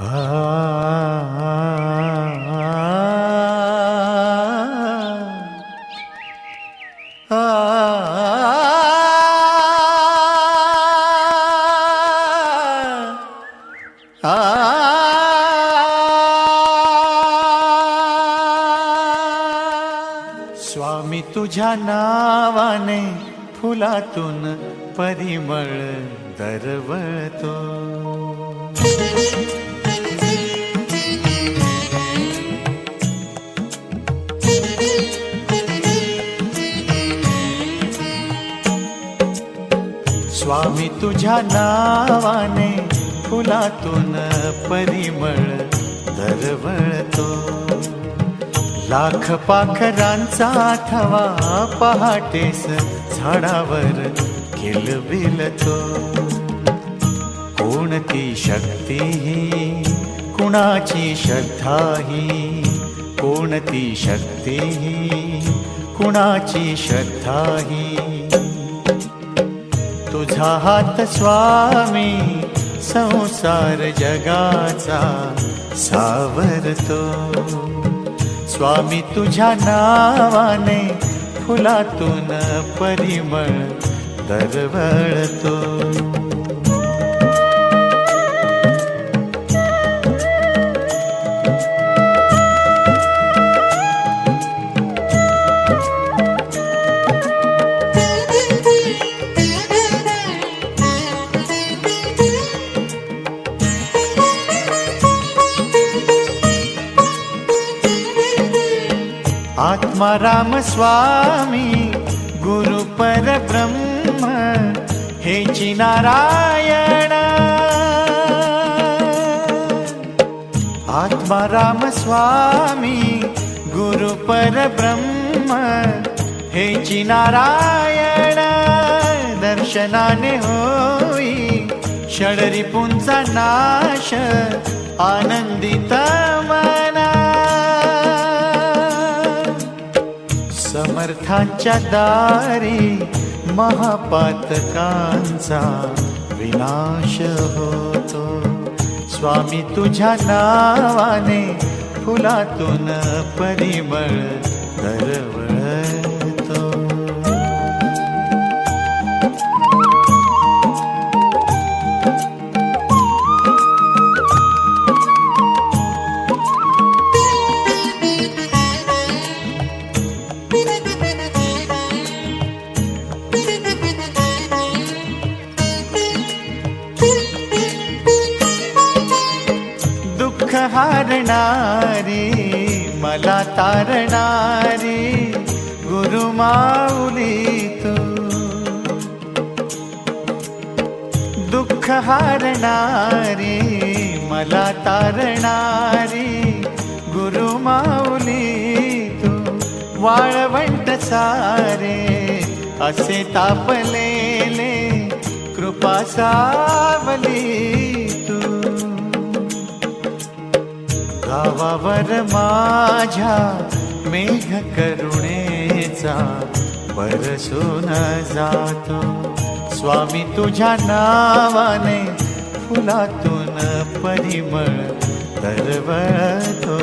स्वामी तुझ्या नावाने फुलातून परिमळ दरवळतो. स्वामी तुझ्या नावाने फुलातून परिमळ दरवळतो. लाख पाखरांचा थवा पहाटेस झाडावर किलबिलतो कोणती शक्ती ही? कुणाची श्रद्धा ही? कोणती शक्ती ही? कुणाची श्रद्धा ही? तुझा हात स्वामी संसार जगाचा सावरतो. स्वामी तुझ्या नावाने फुलातून परिमळ दरवळतो. आत्मा राम स्वामी गुरु परब्रह्म हे नारायण आत्मा राम स्वामी गुरु परब्रह्म हेची नारायण दर्शनाने होई षडरिपुंचा नाश आनंद समर्थांच्या दारी महापातकांचा विनाश होतो. स्वामी तुझ्या नावाने फुलातून परिमळ दरवळ दुःख मला तारणारी गुरुमाऊली तू. दुःख हारणारी मला तारणारी गुरुमाऊली तू. वाळवंट सारे असे तापलेले कृपा सावली गावावर माझ्या मेघ करुणेचा बरसून जातो. स्वामी तुझ्या नावाने फुलातून परिमळ दरवळतो